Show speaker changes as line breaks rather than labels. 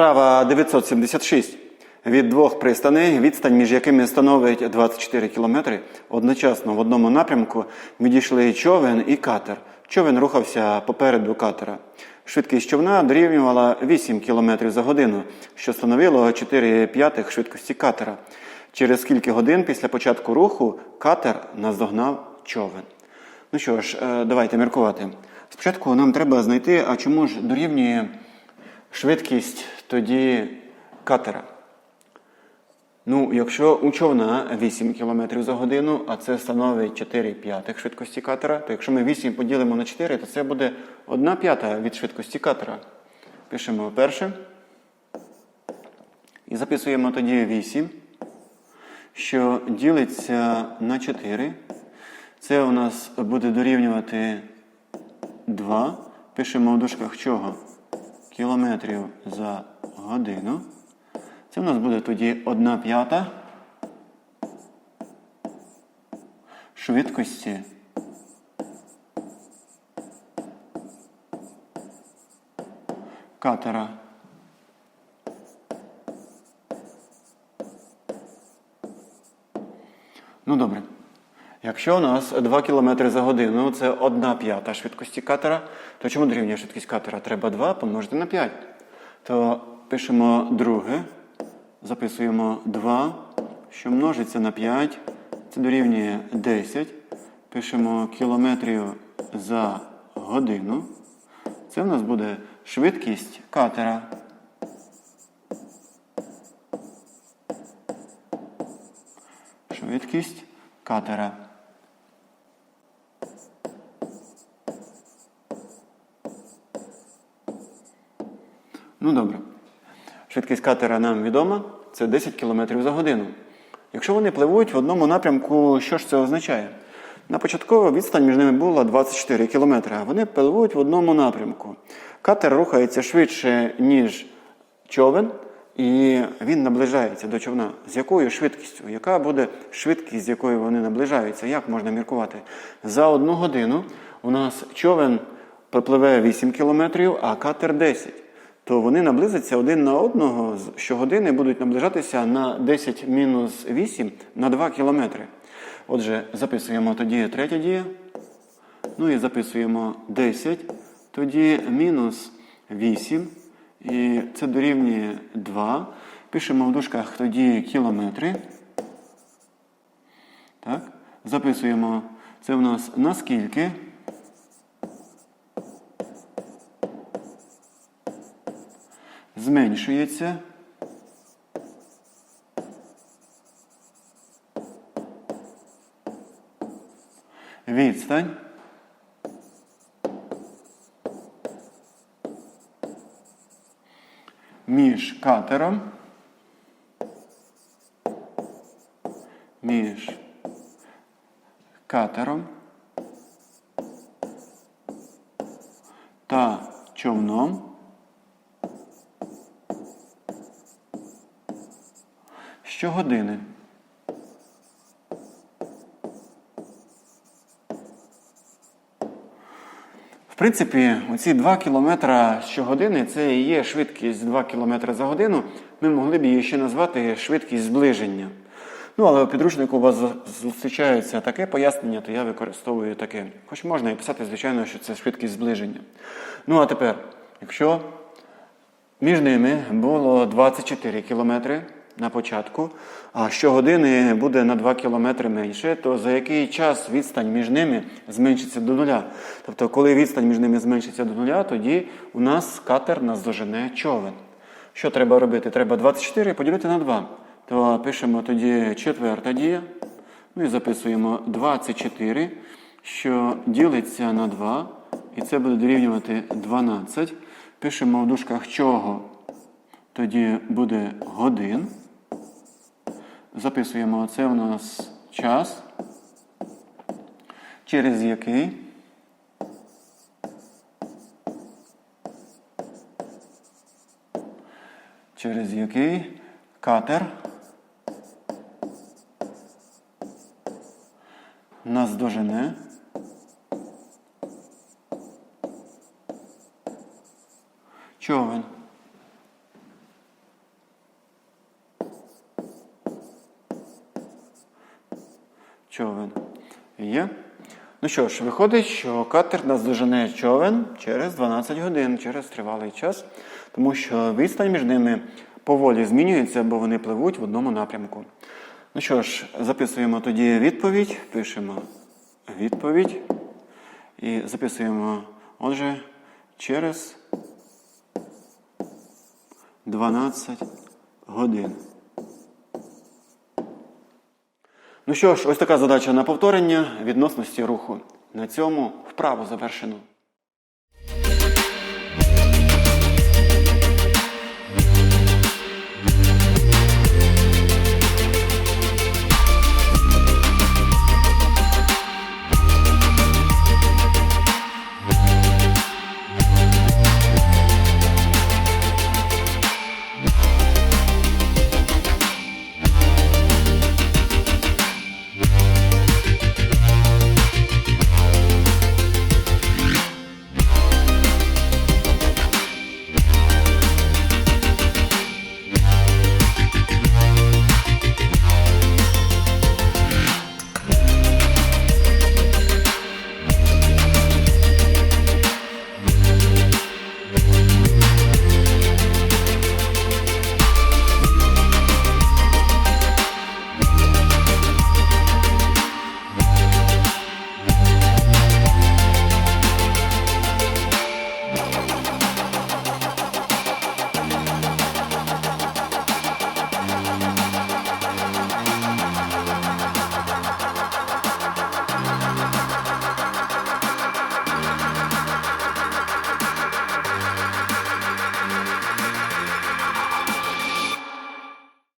Вправа 976. Від двох пристаней, відстань між якими становить 24 км, одночасно в одному напрямку відійшли човен і катер. Човен рухався попереду катера. Швидкість човна дорівнювала 8 км за годину, що становило 4 п'ятих швидкості катера. Через скільки годин після початку руху катер наздогнав човен. Ну що ж, е, давайте міркувати. Спочатку нам треба знайти, а чому ж дорівнює швидкість тоді катера. Ну, якщо у човна 8 км за годину, а це становить 4 п'ятих швидкості катера, то якщо ми 8 поділимо на 4, то це буде 1 п'ята від швидкості катера. Пишемо перше. І записуємо тоді 8, що ділиться на 4. Це у нас буде дорівнювати 2. Пишемо в дужках чого? Кілометрів за годину. Це у нас буде тоді 1 п'ята швидкості катера. Ну добре. Якщо у нас 2 км за годину, це 1 п'ята швидкості катера, то чому дорівнює швидкість катера? Треба 2 помножити на 5. То пишемо друге, записуємо 2, що множиться на 5, це дорівнює 10. Пишемо кілометрів за годину. Це в нас буде швидкість катера. Швидкість катера. Ну добре. Швидкість катера нам відома, це 10 км за годину. Якщо вони пливуть в одному напрямку, що ж це означає? На початково відстань між ними була 24 км, а вони пливуть в одному напрямку. Катер рухається швидше, ніж човен, і він наближається до човна. З якою швидкістю? Яка буде швидкість, з якою вони наближаються? Як можна міркувати? За одну годину у нас човен пропливе 8 км, а катер 10 то вони наблизяться один на одного, щогодини будуть наближатися на 10 мінус 8 на 2 кілометри. Отже, записуємо тоді третя дія. Ну і записуємо 10, тоді мінус 8. І це дорівнює 2. Пишемо в дужках тоді кілометри. Так. Записуємо, це у нас наскільки. Зменшується. Відстань. Між катером. Між катером та човном. Щогодини. В принципі, оці 2 км щогодини це і є швидкість 2 км за годину. Ми могли б її ще назвати швидкість зближення. Ну, але у підручнику у вас зустрічається таке пояснення, то я використовую таке. Хоч можна і писати, звичайно, що це швидкість зближення. Ну, а тепер, якщо між ними було 24 кілометри, на початку, а щогодини буде на 2 км менше, то за який час відстань між ними зменшиться до нуля? Тобто, коли відстань між ними зменшиться до нуля, тоді у нас катер наздожене човен. Що треба робити? Треба 24 поділити на 2. То пишемо тоді четверта дія. Ну і записуємо 24, що ділиться на 2. І це буде дорівнювати 12. Пишемо в дужках чого. Тоді буде годин. Записуємо, це у нас час, через який через який катер нас дожене човен. Човен. Є. Ну що ж, виходить, що катер наздожене човен через 12 годин, через тривалий час, тому що відстань між ними поволі змінюється, бо вони пливуть в одному напрямку. Ну що ж, записуємо тоді відповідь, пишемо відповідь і записуємо, отже, через 12 годин. Ну що ж, ось така задача на повторення відносності руху. На цьому вправу завершено.